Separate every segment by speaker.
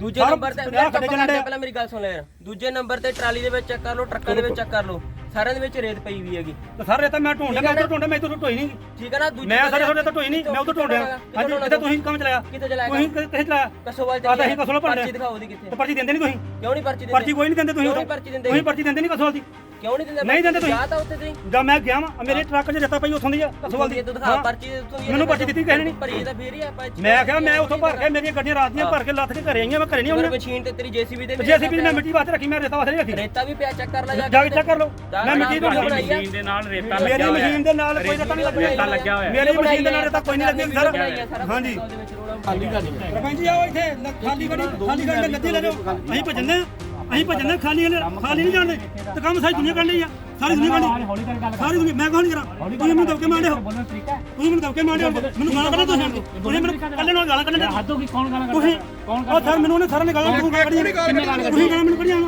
Speaker 1: ਦੂਜੇ ਨੰਬਰ ਤੇ
Speaker 2: ਖੱਡੇ ਚੱਲਣ।
Speaker 1: ਪਹਿਲਾਂ ਮੇਰੀ ਗੱਲ ਸੁਣ ਲੈ ਯਾਰ। ਦੂਜੇ ਨੰਬਰ ਤੇ ਟਰਾਲੀ ਦੇ ਵਿੱਚ ਚੈੱਕ ਕਰ ਲਓ ਟਰੱਕਾਂ ਦੇ ਵਿੱਚ ਚੈੱਕ ਕਰ ਲਓ। ਸਾਰਿਆਂ ਦੇ ਵਿੱਚ ਰੇਤ ਪਈ ਵੀ ਹੈਗੀ।
Speaker 2: ਤੇ ਸਰ ਇਹ ਤਾਂ ਮੈਂ ਢੂੰਡਿਆ ਮੈਂ ਉਧਰ ਢੂੰਡਿਆ ਮੈਂ ਇੱਧਰ ਢੋਈ ਨਹੀਂ।
Speaker 1: ਠੀਕ ਹੈ ਨਾ? ਦੂਜੇ
Speaker 2: ਮੈਂ ਸਾਰੇ ਤੁਹਾਡੇ ਤੋਂ ਢੋਈ ਨਹੀਂ ਮੈਂ ਉਧਰ ਢੂੰਡਿਆ। ਹਾਂਜੀ ਇੱਥੇ ਤੁਸੀਂ ਕੰਮ ਚਲਾਇਆ?
Speaker 1: ਕਿੱਥੇ ਚਲਾਇਆ
Speaker 2: ਤੁਸੀਂ ਕਿੱਥੇ ਚਲਾਇਆ?
Speaker 1: ਕਸੋਵਾਲ
Speaker 2: ਆ ਤਾਂ ਅਸੀਂ ਕਸੋਲ ਭਰਦੇ
Speaker 1: ਪਰਚੀ ਦਿਖਾਓ ਉਹਦੀ ਕਿੱਥੇ?
Speaker 2: ਤੇ ਪਰਚੀ ਦਿੰਦੇ ਨਹੀਂ ਤੁਸੀਂ?
Speaker 1: ਕਿਉਂ ਨਹੀਂ ਪਰਚੀ ਦਿੰਦੇ?
Speaker 2: ਪਰਚੀ ਕੋਈ ਨਹੀਂ ਦਿੰਦੇ ਤੁਸੀਂ
Speaker 1: ਕਿਉਂ ਨਹੀਂ
Speaker 2: ਉਦੋਂ।
Speaker 1: ਪਰਚੀ ਦਿੰਦੇ
Speaker 2: ਤੁਸੀਂ ਪਰਚੀ ਦਿੰਦੇ ਨਹੀਂ ਕਸੋਲ ਦੀ।
Speaker 1: ਕਿਉਂ ਨਹੀਂ ਦਿੰਦੇ?
Speaker 2: ਨਹੀਂ ਦਿੰਦੇ ਤੁਸੀਂ।
Speaker 1: ਜਾ ਤਾਂ ਉੱਥੇ ਤੁਸੀਂ
Speaker 2: ਜਦ ਮੈਂ ਗਿਆ ਵਾਂ ਮੇਰੇ ਟਰੱਕ 'ਚ ਜੱਤਾ ਪਈ ਉੱਥੋਂ ਦੀ ਆ ਕਸੋਲ ਦੀ।
Speaker 1: ਦਿਖਾ। ਪਰਚੀ ਉੱਥੋਂ ਦੀ
Speaker 2: ਮੈਨੂੰ ਪਰਚੀ ਦਿੱਤੀ ਕਿਸੇ ਨੇ ਨਹੀਂ।
Speaker 1: ਭਰੀ ਤਾਂ ਫੇਰ ਹੀ ਆਪਾਂ
Speaker 2: ਮੈਂ ਕਿਹਾ ਮੈਂ ਉੱਥੋਂ ਭਰ ਕੇ ਮੇਰੀਆਂ ਗੱਡੀਆਂ ਰਾਤ ਦੀਆਂ ਭਰ ਕੇ ਲੱਥ ਕੇ ਘਰੇ ਆਈਆਂ ਮੈਂ ਘਰੇ ਨਹੀਂ ਆਉਣਾ
Speaker 1: ਮਸ਼ੀਨ ਤੇ ਤੇਰੀ ਜੀਸੀਬੀ ਵੀ
Speaker 2: ਜੇਸੀਬੀ ਮੈਂ ਮਿੱਟੀ ਵਾਸਤੇ ਰੱਖੀ ਮੈਂ ਰੇਤਾ ਵਾਸਤੇ ਰੱਖੀ।
Speaker 1: ਰੇਤਾ ਵੀ ਪਿਆ ਚੈੱਕ ਕਰ ਲੈ ਜਾ
Speaker 2: ਜਾ ਕੇ ਚੈੱਕ ਕਰ ਲਓ ਮੈਂ ਮਿੱਟੀ ਤੋਂ
Speaker 1: ਬਣਾਈ
Speaker 2: ਬਣਾਈ
Speaker 1: ਆ।
Speaker 3: ਮਸ਼ੀਨ ਦੇ ਨਾਲ ਰੇਤਾ
Speaker 2: ਮੇਰੀ
Speaker 3: ਲੱਗਿਆ ਹੋਇਆ।
Speaker 2: ਮਸ਼ੀਨ ਦੇ ਨਾਲ ਕੋਈ ਰੇਤਾ ਨਹੀਂ ਲੱਗਿਆ
Speaker 3: ਰੇਤਾ ਲੱਗਿਆ। ਹੋਇਆ।
Speaker 2: ਮੇਰੀ ਮਸ਼ੀਨ ਦੇ ਨਾਲ ਰੇਤਾ ਕੋਈ ਨਹੀਂ ਲੱਗਿਆ। ਸਰ ਹਾਂਜੀ।
Speaker 1: ਖਾਲੀ ਕਰ
Speaker 2: ਸਰਪੰਚ ਜੀ ਆਓ ਇੱਥੇ। ਲ- ਖਾਲੀ ਗੱਡੀ ਖਾਲੀ ਗੱਡੀ ਲੱਦੀ ਲੈ ਜਾਓ। ਅਸੀਂ ਭੱਜਣੇ ਅਸੀਂ ਭੱਜਣੇ ਖਾਲੀ ਖਾਲੀ ਨਹੀਂ ਜਾਣਦੇ। ਤੇ ਕੰਮ ਸਾਰੀ ਦੁਨੀਆ ਕਰ ਲਈ ਆ। ਸਾਰੀ ਦੁਨੀਆ ਕਰ
Speaker 3: ਹੌਲੀ ਕਰ ਗੱਲ
Speaker 2: ਸਾਰੀ ਦੁਨੀਆ ਮੈਂ ਕਹਾਂ ਨਹੀਂ ਕਰਾਂ ਤੁਸੀਂ ਮੈਨੂੰ ਦਬਕੇ ਮਾਰਦੇ ਹੋ।
Speaker 3: ਬੋਲੋ ਠੀਕ ਹੈ।
Speaker 2: ਤੁਸੀਂ ਮੈਨੂੰ ਦਬਕੇ ਮਾਰਦੇ ਹੋ। ਮੈਨੂੰ ਗਾਲਾਂ ਕੱਢਦੇ ਤੁਸੀਂ ਮੈਨੂੰ। ਤੁਸੀਂ ਮੈਨੂੰ ਕੱਲੇ ਨਾਲ ਗਾਲਾਂ ਕੱਢਦੇ
Speaker 3: ਹੱਦ ਹੋ ਗਈ ਕੌਣ ਗਾਲਾਂ
Speaker 2: ਤੁਸੀਂ
Speaker 3: ਕੌਣ
Speaker 2: ਉਹ ਸਰ ਮੈਨੂੰ ਉਹਨੇ ਸਾਰਿਆਂ ਨੇ ਗਾਲਾਂ ਤੂੰ ਕੱਢੀਆਂ। ਤੁਸੀਂ ਗਾਲਾਂ ਮੈਨੂੰ ਕੱਢੀਆਂ।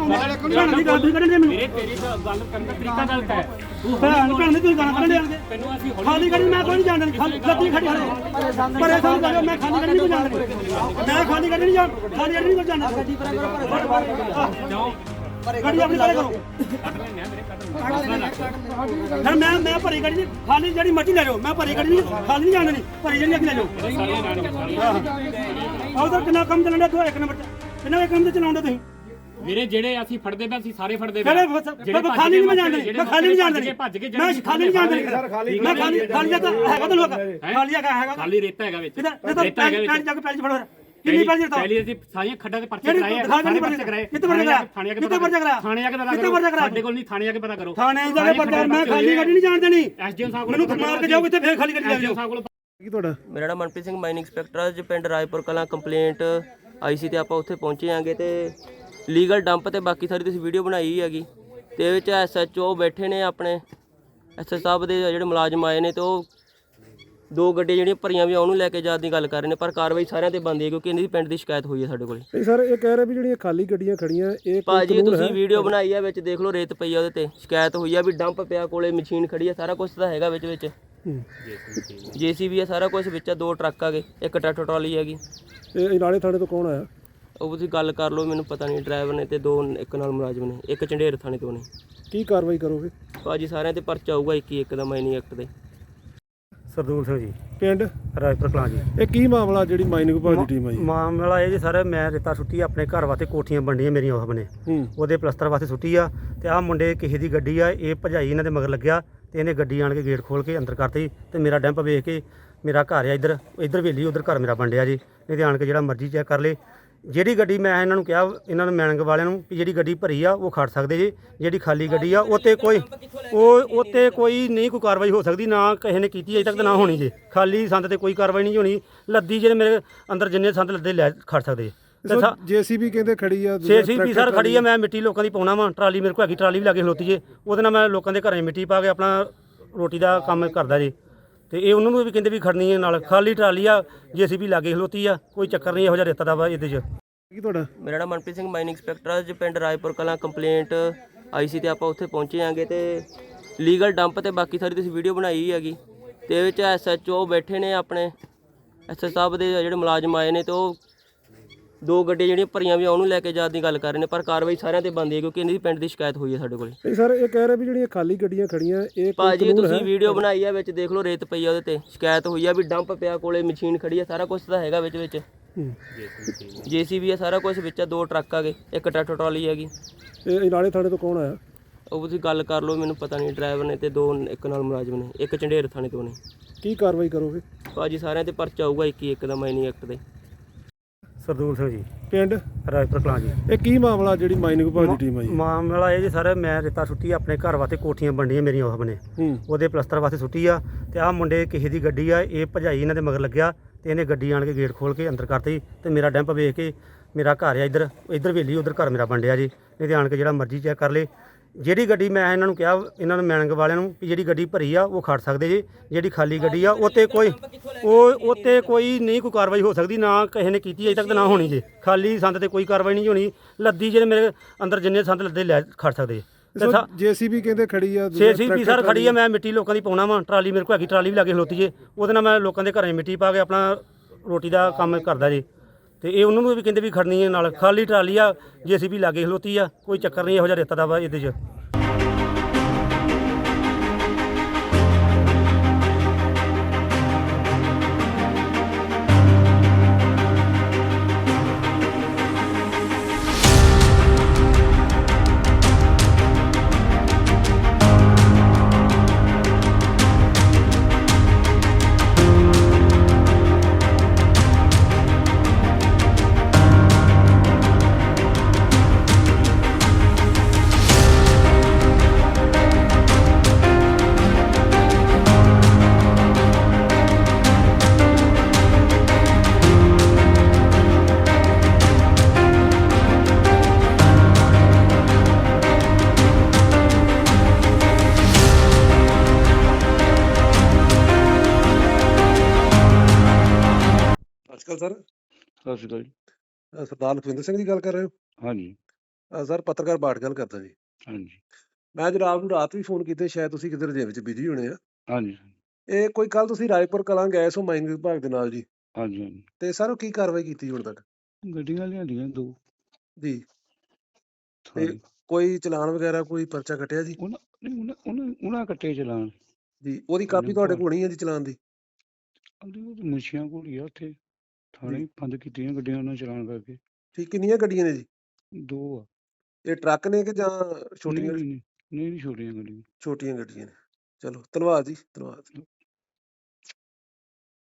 Speaker 2: ਭੈਣ ਦੀ ਗਾਲ ਤੁਸੀਂ ਕੱਢਦੇ ਮੈਨੂੰ।
Speaker 3: ਮੇਰੇ ਤੇਰੀ ਤਾਂ ਗੱਲ ਕਰਨ ਦਾ ਤਰੀਕਾ ਗਲਤ ਹੈ। ਤੂੰ
Speaker 2: ਭੈਣ ਦੀ ਤੁਸੀਂ ਗਾਲਾਂ ਕੱਢਦੇ ਆਣਗੇ
Speaker 3: ਤੈਨੂੰ ਅਸੀਂ
Speaker 2: ਖਾਲੀ ਗੱਡੀ ਮੈਂ ਕੋਈ ਨਹੀਂ ਜਾਣਦਾ। ਖਾਲੀ ਗੱਡੀ ਖੜੀ ਹੈ ਪਰੇਸ਼ਾਨ ਕਰੋ। ਮੈਂ ਖਾਲੀ ਗੱਡੀ ਨਹੀਂ ਜਾਣਦਾ ਮੈਂ ਖਾਲੀ ਗੱਡੀ ਨਹੀਂ ਜਾਣ। ਖਾਲੀ ਗੱਡੀ ਨਹੀਂ ਜਾਣਦਾ।
Speaker 3: ਜਾਓ।
Speaker 2: ਗੱਡੀ ਆਪਣੀ ਪਰੇ ਕਰੋ। ਫਿਰ ਮੈਂ ਮੈਂ ਭਰੀ ਗੱਡੀ ਨਹੀਂ ਖਾਲੀ ਜਿਹੜੀ ਮਰਜ਼ੀ ਲੈ ਜਾਓ। ਮੈਂ ਭਰੀ ਗੱਡੀ ਨਹੀਂ ਖਾਲੀ ਨਹੀਂ ਜਾਣੀ ਭਰੀ ਜਿਹੜੀ ਅੱਗੇ ਲੈ ਜਾਓ। ਤਾਂ ਕਿੰਨਾ ਕੰਮ ਚੱਲਣ ਡਿਆ? ਤੂੰ ਇੱਕ ਨੰਬਰ ਤੇ ਕਿੰਨਾ ਕੰਮ ਤੇ ਚਲਾਉਂਦੇ ਤੁਸੀਂ?
Speaker 3: ਵੀਰੇ ਜਿਹੜੇ ਅਸੀਂ ਫੜਦੇ ਪਏ ਅਸੀਂ ਸਾਰੇ ਫੜਦੇ ਪਏ
Speaker 2: ਕਿਹੜੇ ਮੈਂ ਖਾਲੀ ਨਹੀਂ ਜਾਣਦਾ ਮੈਂ ਖਾਲੀ ਨਹੀਂ ਜਾਣਦਾ
Speaker 3: ਭੱਜ ਕੇ
Speaker 2: ਮੈਂ ਖਾਲੀ ਨਹੀਂ ਜਾਣਦਾ ਮੈਂ ਖਾਲੀ ਖਾਲੀ ਜਗ੍ਹਾ ਹੈਗਾ ਤਾਂ ਲੋਕ। ਖਾਲੀ ਜਗ੍ਹਾ ਹੈਗਾ
Speaker 3: ਖਾਲੀ ਰੇਤਾ ਹੈਗਾ ਵਿੱਚ।
Speaker 2: ਤਾਂ
Speaker 3: ਰੇਤਾ ਹੈਗਾ ਵਿੱਚ।
Speaker 2: ਜੱਗ ਪੈਂਟ ਫੜੋ ਕਿੰਨੀ ਪੈਂਟ ਦਿੱਤਾ?
Speaker 3: ਪਹਿਲੀ ਅਸੀਂ ਸਾਰੀਆਂ ਖੱਡਾਂ ਦੇ ਪਰਚੇ ਕਰਾਏ ਆ
Speaker 2: ਦਿਖਾ
Speaker 3: ਸਾਰੇ
Speaker 2: ਕਿੰਨੀ
Speaker 3: ਪਰਚੇ
Speaker 2: ਪਰਚੇ
Speaker 3: ਕਰਾਏ।
Speaker 2: ਕਿੱਥੇ ਪਰਚੇ ਕਰਾਇਆ?
Speaker 3: ਥਾਣੇ ਆ ਕੇ
Speaker 2: ਕਿੱਥੇ ਪਰਚੇ ਕਰਾਇਆ?
Speaker 3: ਥਾਣੇ ਆ ਕੇ ਪਤਾ
Speaker 2: ਕਿੱਥੇ
Speaker 3: ਕਰੋ।
Speaker 2: ਪਰਚੇ ਕਰਾਇਆ?
Speaker 3: ਸਾਡੇ ਕੋਲ ਨਹੀਂ ਥਾਣੇ ਆ ਕੇ ਪਤਾ ਕਰੋ।
Speaker 2: ਥਾਣੇ ਜਾ ਕੇ ਪਰਚਾ ਮੈਂ ਖਾਲੀ ਗੱਡੀ ਨਹੀਂ ਜਾਣ ਦੇਣੀ
Speaker 3: ਐਸਡੀਐਮ ਸਾਹਿਬ ਕੋਲ
Speaker 2: ਮੈਨੂੰ ਮਾਰ ਕੇ ਜਾਓ ਕਿੱਥੇ ਫੇਰ ਖਾਲੀ ਗੱਡੀ ਲੈ ਜਾਓ।
Speaker 3: ਸਾਹਿਬ ਕੋਲ
Speaker 4: ਕੀ ਤੁਹਾਡਾ?
Speaker 1: ਮੇਰਾ ਨਾਮ ਮਨਪ੍ਰੀਤ ਸਿੰਘ ਮਾਈਨਿੰਗ ਇੰਸਪੈਕਟਰ ਅੱਜ ਪਿੰਡ ਰਾਏਪੁਰ ਕਲਾਂ ਕੰਪਲੇਂਟ ਆਈ ਸੀ ਤੇ ਆਪਾਂ ਉੱਥੇ ਪਹੁੰਚੇ ਆਂਗੇ ਤੇ ਲੀਗਲ ਡੰਪ ਤੇ ਬਾਕੀ ਸਾਰੀ ਤੁਸੀਂ ਵੀਡੀਓ ਬਣਾਈ ਹੀ ਹੈਗੀ। ਤੇ ਇਹਦੇ ਵਿੱਚ ਐਸਐਚਓ ਬੈਠੇ ਨੇ ਆਪਣੇ। ਐਸਐਚ ਸਾਹਿਬ ਦੇ ਜਿਹੜੇ ਮੁਲਾਜ਼ਮ ਆਏ ਨੇ ਤੇ ਉਹ ਦੋ ਗੱਡੀਆਂ ਜਿਹੜੀਆਂ ਭਰੀਆਂ ਵੀ ਆ, ਉਹਨੂੰ ਲੈ ਕੇ ਜਾਣ ਦੀ ਗੱਲ ਕਰ ਰਹੇ ਨੇ ਪਰ ਕਾਰਵਾਈ ਸਾਰਿਆਂ ਤੇ ਬੰਦੀ ਹੈ ਕਿਉਂਕਿ ਇਹਨਾਂ ਦੀ ਪਿੰਡ ਦੀ ਸ਼ਿਕਾਇਤ ਹੋਈ ਹੈ ਸਾਡੇ ਕੋਲੇ।
Speaker 4: ਨਹੀਂ ਸਰ ਇਹ ਕਹਿ ਰਹੇ ਵੀ ਜਿਹੜੀਆਂ ਖਾਲੀ ਗੱਡੀਆਂ ਖੜੀਆਂ ਇਹ ਕੋਈ
Speaker 1: ਭਾਜੀ
Speaker 4: ਕਾਨੂੰਨ
Speaker 1: ਤੁਸੀਂ
Speaker 4: ਹੈ?
Speaker 1: ਵੀਡੀਓ ਬਣਾਈ ਆ ਵਿੱਚ ਦੇਖ ਲਓ ਰੇਤ ਪਈ ਆ ਉਹਦੇ ਤੇ ਸ਼ਿਕਾਇਤ ਹੋਈ ਆ ਵੀ ਡੰਪ ਪਿਆ ਕੋਲੇ ਮਸ਼ੀਨ ਖੜੀ ਆ ਸਾਰਾ ਕੁਝ ਤਾਂ ਹੈਗਾ ਵਿੱਚ ਵਿੱਚ।
Speaker 4: ਹੂੰ।
Speaker 1: ਜੀਸੀਬੀ ਆ ਸਾਰਾ ਕੁਝ ਵਿੱਚ ਆ ਦੋ ਟਰੱਕ ਆਗੇ ਇੱਕ ਟਰੈਕਟਰ ਟਰਾਲੀ ਹੈਗੀ।
Speaker 4: ਇਹ ਇਲਾਲੇ ਥਾਣੇ ਤੋਂ ਕੌਣ ਆਇਆ?
Speaker 1: ਉਹ ਤੁਸੀਂ ਗੱਲ ਕਰ ਲਓ ਮੈਨੂੰ ਪਤਾ ਨਹੀਂ ਡਰਾਈਵਰ ਨੇ ਤੇ ਦੋ ਇੱਕ ਨਾਲ ਮੁਲਾਜ਼ਮ ਨੇ ਇੱਕ ਚੰਡੇਰ ਥਾਣੇ ਤੋਂ ਨੇ।
Speaker 4: ਕੀ ਕਾਰਵਾਈ ਕਰੋਗੇ?
Speaker 1: ਭਾਜੀ ਸਾਰਿਆਂ ਤੇ ਪਰਚਾ ਆਊਗਾ 21 ਇੱਕ ਦਾ ਮਾਈਨਿੰਗ ਐਕਟ ਦੇ
Speaker 2: ਸਰਦੂਲ ਸਿੰਘ ਜੀ।
Speaker 4: ਪਿੰਡ?
Speaker 2: ਰਾਜਪੁਰ ਕਲਾਂ ਜੀ।
Speaker 4: ਇਹ ਕੀ ਮਾਮਲਾ ਜਿਹੜੀ ਮਾਈਨਿੰਗ ਵਿਭਾਗ ਦੀ ਟੀਮ ਆਈ
Speaker 2: ਮਾਮਲਾ ਇਹ ਜੀ ਸਰ ਮੈਂ ਰੇਤਾ ਸੁੱਟੀ ਆਪਣੇ ਘਰ ਵਾਸਤੇ ਕੋਠੀਆਂ ਬਣੀਆਂ ਮੇਰੀਆਂ ਉਹ
Speaker 4: ਹੂੰ।
Speaker 2: ਉਹਦੇ ਪਲਸਤਰ ਵਾਸਤੇ ਸੁੱਟੀ ਆ ਤੇ ਆਹ ਮੁੰਡੇ ਕਿਸੇ ਦੀ ਗੱਡੀ ਆ ਇਹ ਭਜਾਈ ਇਹਨਾਂ ਦੇ ਮਗਰ ਲੱਗਿਆ ਤੇ ਇਹਨੇ ਗੱਡੀ ਆਣ ਕੇ ਗੇਟ ਖੋਲ ਕੇ ਅੰਦਰ ਕਰਤੀ ਤੇ ਮੇਰਾ ਡੈਂਪ ਵੇਖ ਕੇ ਮੇਰਾ ਘਰ ਆ ਇੱਧਰ ਇੱਧਰ ਵੇਲੀ ਉਧਰ ਘਰ ਮੇਰਾ ਬੰਡਿਆ ਜੀ। ਤੇ ਆਣ ਕੇ ਜਿਹੜਾ ਮਰਜ਼ੀ ਚੈੱਕ ਕਰ ਲੇ। ਜਿਹੜੀ ਗੱਡੀ ਮੈਂ ਇਹਨਾਂ ਨੂੰ ਕਿਹਾ ਇਹਨਾਂ ਨੂੰ ਮੈਨਿੰਗ ਵਾਲਿਆਂ ਨੂੰ ਵੀ ਜਿਹੜੀ ਗੱਡੀ ਭਰੀ ਆ ਉਹ ਖੜ ਸਕਦੇ ਜੀ। ਜਿਹੜੀ ਖਾਲੀ ਗੱਡੀ ਆ ਉਹ ਤੇ ਕੋਈ ਉਹ ਉੱਤੇ ਕੋਈ ਨਹੀਂ ਕੋਈ ਕਾਰਵਾਈ ਹੋ ਸਕਦੀ ਨਾ ਕਿਸੇ ਨੇ ਕੀਤੀ ਅਜੇ ਤੱਕ ਤਾਂ ਨਾ ਹੋਣੀ ਜੀ। ਖਾਲੀ ਸੰਦ ਤੇ ਕੋਈ ਕਾਰਵਾਈ ਨਹੀਂ ਹੋਣੀ। ਲੱਦੀ ਜਿਹੜੇ ਮੇਰੇ ਅੰਦਰ ਜਿੰਨੇ ਸੰਦ ਲੱਦੇ ਲੈ ਖੜ ਸਕਦੇ ਜੀ। ਤੇ
Speaker 4: ਜੀਸੀਬੀ ਕਹਿੰਦੇ ਖੜੀ ਆ ਟਰੈਕਟਰ
Speaker 2: ਸਰ ਖੜੀ ਆ ਮੈਂ ਮਿੱਟੀ ਲੋਕਾਂ ਦੀ ਪਾਉਣਾ ਵਾ ਟਰਾਲੀ ਮੇਰੇ ਕੋਲ ਹੈਗੀ ਟਰਾਲੀ ਵੀ ਲਾਗੇ ਖਲੋਤੀ ਜੇ। ਉਹਦੇ ਨਾਲ ਮੈਂ ਲੋਕਾਂ ਦੇ ਘਰਾਂ 'ਚ ਮਿੱਟੀ ਪਾ ਕੇ ਆਪਣਾ ਰੋਟੀ ਦਾ ਕੰਮ ਕਰਦਾ ਜੀ। ਤੇ ਇਹ ਉਹਨਾਂ ਨੂੰ ਵੀ ਕਹਿੰਦੇ ਵੀ ਖੜਨੀ ਹੈ ਨਾਲ ਖਾਲੀ ਟਰਾਲੀ ਆ ਜੇਸੀਬੀ ਲਾਗੇ ਖਲੋਤੀ ਆ ਕੋਈ ਚੱਕਰ ਨਹੀਂ ਇਹੋ ਜਿਹਾ ਰੇਤਾ ਦਾ ਵਾ ਇਹਦੇ 'ਚ।
Speaker 4: ਕੀ ਤੁਹਾਡਾ?
Speaker 1: ਮੇਰਾ ਨਾਮ ਮਨਪ੍ਰੀਤ ਸਿੰਘ ਮਾਈਨਿੰਗ ਇੰਸਪੈਕਟਰ ਅੱਜ ਪਿੰਡ ਰਾਏਪੁਰ ਕਲਾਂ ਕੰਪਲੇਂਟ ਆਈ ਸੀ ਤੇ ਆਪਾਂ ਉੱਥੇ ਪਹੁੰਚੇ ਆਂਗੇ ਤੇ ਲੀਗਲ ਡੰਪ ਤੇ ਬਾਕੀ ਸਾਰੀ ਤੁਸੀਂ ਵੀਡੀਓ ਬਣਾਈ ਹੀ ਹੈਗੀ। ਤੇ ਇਹਦੇ ਵਿੱਚ ਐਸਐਚਓ ਬੈਠੇ ਨੇ ਆਪਣੇ ਐਸਐਚ ਸਾਹਿਬ ਦੇ ਜਿਹੜੇ ਮੁਲਾਜ਼ਮ ਆਏ ਨੇ ਤੇ ਉਹ ਦੋ ਗੱਡੀਆਂ ਜਿਹੜੀਆਂ ਭਰੀਆਂ ਵੀ ਆ, ਉਹਨੂੰ ਲੈ ਕੇ ਜਾਣ ਦੀ ਗੱਲ ਕਰ ਰਹੇ ਨੇ ਪਰ ਕਾਰਵਾਈ ਸਾਰਿਆਂ ਤੇ ਬੰਦੀ ਹੈ ਕਿਉਂਕਿ ਇਹਨਾਂ ਦੀ ਪਿੰਡ ਦੀ ਸ਼ਿਕਾਇਤ ਹੋਈ ਹੈ ਸਾਡੇ ਕੋਲੇ।
Speaker 4: ਨਹੀਂ ਸਰ ਇਹ ਕਹਿ ਰਹੇ ਵੀ ਜਿਹੜੀਆਂ ਖਾਲੀ ਗੱਡੀਆਂ ਖੜੀਆਂ ਇਹ ਕੋਈ
Speaker 1: ਭਾਜੀ
Speaker 4: ਕਾਨੂੰਨ
Speaker 1: ਤੁਸੀਂ ਵੀਡੀਓ ਬਣਾਈ ਆ ਵਿੱਚ ਦੇਖ ਲਓ ਰੇਤ ਪਈ ਆ ਉਹਦੇ ਤੇ ਸ਼ਿਕਾਇਤ ਹੋਈ ਆ ਵੀ ਡੰਪ ਪਿਆ ਕੋਲੇ ਮਸ਼ੀਨ ਖੜੀ ਆ ਸਾਰਾ ਕੁਝ ਤਾਂ ਹੈਗਾ ਵਿੱਚ ਵਿੱਚ।
Speaker 4: ਹੂੰ।
Speaker 1: ਜੀਸੀਬੀ ਆ ਸਾਰਾ ਕੁਝ ਵਿੱਚ ਆ ਦੋ ਟਰੱਕ ਆਗੇ ਇੱਕ ਟਰੈਕਟਰ ਟਰਾਲੀ ਹੈਗੀ।
Speaker 4: ਇਹ ਇਲਾਲੇ ਥਾਣੇ ਤੋਂ ਕੌਣ ਆਇਆ?
Speaker 1: ਉਹ ਤੁਸੀਂ ਗੱਲ ਕਰ ਲਓ ਮੈਨੂੰ ਪਤਾ ਨਹੀਂ ਡਰਾਈਵਰ ਨੇ ਤੇ ਦੋ ਇੱਕ ਨਾਲ ਮੁਲਾਜ਼ਮ ਨੇ ਇੱਕ ਚੰਡੇਰ ਥਾਣੇ ਤੋਂ ਨੇ।
Speaker 4: ਕੀ ਕਾਰਵਾਈ ਕਰੋਗੇ?
Speaker 1: ਭਾਜੀ ਸਾਰਿਆਂ ਤੇ ਪਰਚਾ ਆਊਗਾ 21 ਇੱਕ ਦਾ ਮਾਈਨਿੰਗ ਐਕਟ ਦੇ
Speaker 2: ਸਰਦੂਲ ਸਿੰਘ ਜੀ।
Speaker 4: ਪਿੰਡ?
Speaker 2: ਰਾਜਪੁਰ ਕਲਾਂ ਜੀ।
Speaker 4: ਇਹ ਕੀ ਮਾਮਲਾ ਜਿਹੜੀ ਮਾਈਨਿੰਗ ਵਿਭਾਗ ਦੀ ਟੀਮ ਆਈ
Speaker 2: ਮਾਮਲਾ ਇਹ ਜੀ ਸਰ ਮੈਂ ਰੇਤਾ ਸੁੱਟੀ ਆਪਣੇ ਘਰ ਵਾਸਤੇ ਕੋਠੀਆਂ ਬਣੀਆਂ ਮੇਰੀਆਂ ਉਹ ਬਣੇ
Speaker 4: ਹੂੰ।
Speaker 2: ਉਹਦੇ ਪਲਸਤਰ ਵਾਸਤੇ ਸੁੱਟੀ ਆ ਤੇ ਆਹ ਮੁੰਡੇ ਕਿਸੇ ਦੀ ਗੱਡੀ ਆ ਇਹ ਭਜਾਈ ਇਹਨਾਂ ਦੇ ਮਗਰ ਲੱਗਿਆ ਤੇ ਇਹਨੇ ਗੱਡੀ ਆਣ ਕੇ ਗੇਟ ਖੋਲ ਕੇ ਅੰਦਰ ਕਰਤੀ ਤੇ ਮੇਰਾ ਡੈਂਪ ਵੇਖ ਕੇ ਮੇਰਾ ਘਰ ਆ ਇੱਧਰ ਇੱਧਰ ਵੇਲੀ ਉਧਰ ਘਰ ਮੇਰਾ ਬੰਡਿਆ ਜੀ। ਤੇ ਆਣ ਕੇ ਜਿਹੜਾ ਮਰਜ਼ੀ ਚੈੱਕ ਕਰ ਲੇ ਜਿਹੜੀ ਗੱਡੀ ਮੈਂ ਇਹਨਾਂ ਨੂੰ ਕਿਹਾ ਇਹਨਾਂ ਨੂੰ ਮੈਨਿੰਗ ਵਾਲਿਆਂ ਨੂੰ ਵੀ ਜਿਹੜੀ ਗੱਡੀ ਭਰੀ ਆ ਉਹ ਖੜ ਸਕਦੇ ਜੀ। ਜਿਹੜੀ ਖਾਲੀ ਗੱਡੀ ਆ ਉਹ ਤੇ ਕੋਈ ਉਹ ਉੱਤੇ ਕੋਈ ਨਹੀਂ ਕੋਈ ਕਾਰਵਾਈ ਹੋ ਸਕਦੀ ਨਾ ਕਿਸੇ ਨੇ ਕੀਤੀ ਅਜੇ ਤੱਕ ਤਾਂ ਨਾ ਹੋਣੀ ਜੀ। ਖਾਲੀ ਸੰਦ ਤੇ ਕੋਈ ਕਾਰਵਾਈ ਨਹੀਂ ਹੋਣੀ। ਲੱਦੀ ਜਿਹੜੇ ਮੇਰੇ ਅੰਦਰ ਜਿੰਨੇ ਸੰਦ ਲੱਦੇ ਲੈ ਖੜ ਸਕਦੇ ਜੀ।
Speaker 4: ਜੀਸੀਬੀ ਕਹਿੰਦੇ ਖੜੀ ਆ ਟਰੈਕਟਰ
Speaker 2: ਸਰ ਖੜੀ ਆ ਮੈਂ ਮਿੱਟੀ ਲੋਕਾਂ ਦੀ ਪਾਉਣਾ ਵਾ ਟਰਾਲੀ ਮੇਰੇ ਕੋਲ ਹੈਗੀ ਟਰਾਲੀ ਵੀ ਲਾਗੇ ਖਲੋਤੀ ਜੇ। ਉਹਦੇ ਨਾਲ ਮੈਂ ਲੋਕਾਂ ਦੇ ਘਰਾਂ 'ਚ ਮਿੱਟੀ ਪਾ ਕੇ ਆਪਣਾ ਰੋਟੀ ਦਾ ਕੰਮ ਕਰਦਾ ਜੀ। ਤੇ ਇਹ ਉਹਨਾਂ ਨੂੰ ਵੀ ਕਹਿੰਦੇ ਵੀ ਖੜਨੀ ਹੈ ਨਾਲ, ਖਾਲੀ ਟਰਾਲੀ ਆ, ਜੀਸੀਬੀ ਲਾਗੇ ਖਲੋਤੀ ਆ, ਕੋਈ ਚੱਕਰ ਨਹੀਂ, ਇਹੋ ਜਿਹਾ ਰੇਤਾ ਦਾ ਵਾ ਇਹਦੇ 'ਚ।
Speaker 4: ਅੱਜਕੱਲ ਸਰ।
Speaker 5: ਸਤਿ ਸ਼੍ਰੀ ਅਕਾਲ ਜੀ।
Speaker 4: ਅ, ਸਰਦਾਰ ਲਖਵਿੰਦਰ ਸਿੰਘ ਦੀ ਗੱਲ ਕਰ ਰਹੇ ਹੋ?
Speaker 5: ਹਾਂਜੀ।
Speaker 4: ਅ, ਸਰ ਪੱਤਰਕਾਰ ਬਾਟ ਗੱਲ ਕਰਦਾ ਜੀ।
Speaker 5: ਹਾਂਜੀ।
Speaker 4: ਮੈਂ ਜਨਾਬ ਨੂੰ ਰਾਤ ਵੀ ਫੋਨ ਕੀਤੇ ਸ਼ਾਇਦ ਤੁਸੀਂ ਕਿਤੇ ਰਜੇ ਵਿੱਚ ਬਿਜ਼ੀ ਹੋਣੇ ਆ।
Speaker 5: ਹਾਂਜੀ
Speaker 4: ਇਹ ਕੋਈ ਕੱਲ ਤੁਸੀਂ ਰਾਏਪੁਰ ਕਲਾਂ ਗਏ ਸੋ ਮਾਈਨਿੰਗ ਵਿਭਾਗ ਦੇ ਨਾਲ ਜੀ।
Speaker 5: ਹਾਂਜੀ ਹਾਂਜੀ।
Speaker 4: ਤੇ ਸਰ ਉਹ ਕੀ ਕਾਰਵਾਈ ਕੀਤੀ ਹੁਣ ਤੱਕ?
Speaker 5: ਗੱਡੀਆਂ ਲਿਆਂਦੀਆਂ ਦੋ।
Speaker 4: ਜੀ।
Speaker 5: ਥਾਣੇ।
Speaker 4: ਕੋਈ ਚਲਾਨ ਵਗੈਰਾ ਕੋਈ ਪਰਚਾ ਕੱਟਿਆ ਜੀ?
Speaker 5: ਉਹਨਾਂ ਨਹੀਂ, ਉਹਨਾਂ ਉਹਨਾਂ ਉਹਨਾਂ ਕੱਟੇ ਚਲਾਨ।
Speaker 4: ਜੀ ਉਹਦੀ ਕਾਪੀ ਤੁਹਾਡੇ। ਕੋਲ ਨਹੀਂ ਹੈ ਜੀ ਚਲਾਨ ਦੀ?
Speaker 5: ਮੁਨਸ਼ੀਆਂ ਕੋਲ ਹੀ ਆ ਉੱਥੇ। ਥਾਣੇ ਬੰਦ ਕੀਤੀਆਂ ਗੱਡੀਆਂ ਉਹਨਾਂ ਚਲਾਨ ਕਰਕੇ।
Speaker 4: ਠੀਕ ਕਿੰਨੀਆਂ ਗੱਡੀਆਂ ਨੇ ਜੀ?
Speaker 5: ਦੋ ਆ।
Speaker 4: ਇਹ ਟਰੱਕ ਨੇ ਕਿ ਜਾਂ ਛੋਟੀਆਂ
Speaker 5: ਨਹੀਂ ਨਹੀਂ, ਨਹੀਂ ਨਹੀਂ ਛੋਟੀਆਂ ਗੱਡੀਆਂ।
Speaker 4: ਛੋਟੀਆਂ ਗੱਡੀਆਂ ਨੇ। ਚਲੋ ਧੰਨਵਾਦ ਜੀ ਧੰਨਵਾਦ।